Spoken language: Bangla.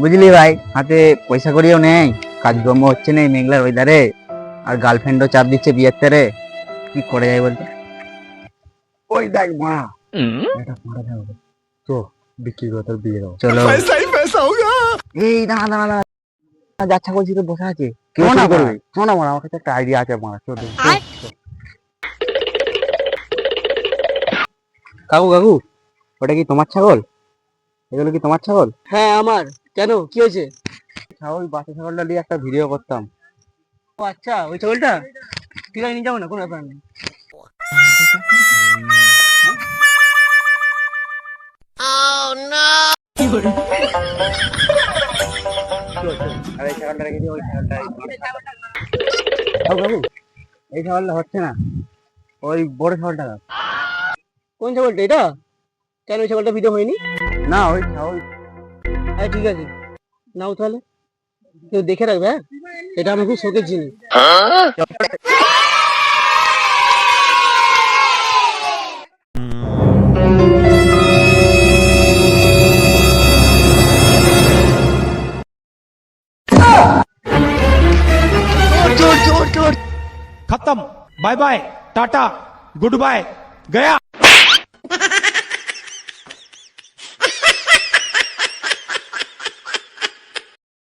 বুঝলি ভাই হাতে পয়সা করিও নেই কাজকর্ম হচ্ছে নেই মেঘলার ওয়েদারে আর গার্লফ্রেন্ডও চাপ দিচ্ছে বিয়ের তেরে। কি করে যায় বলতো? ওই দেখ মা এটা মারা যাবে তো বিক্রি করে তোর বিয়ে দাও চলো। এই না দাঁড়া দাঁড়া। যাচ্ছা বলছি তো বসে আছে। কেউ না করবে? শোনো না আমার কাছে একটা আইডিয়া আছে মারা চল কাকু কাকু ওটা কি তোমার ছাগল? এগুলো কি তোমার ছাগল? হ্যাঁ আমার। কেন? কি হয়েছে? ছাগল বাচ্চা ছাগলটা নিয়ে একটা ভিডিও করতাম। ও আচ্ছা ওই ছাগলটা? ঠিক আছে নিয়ে যাব না কোনো ব্যাপার নেই। এই ছাগলটা রেখে ওই ছাগলটা এই ছাগলটা হচ্ছে না ওই বড় ছাগলটা। কোন ছাগলটা এটা? কেন ওই ছাগলটা ভিডিও হয়নি না ওই ছাগল হ্যাঁ ঠিক আছে নাও তাহলে কেউ দেখে রাখবে হ্যাঁ এটা আমার খুব শোকের জিনিস खत्म bye bye tata goodbye गया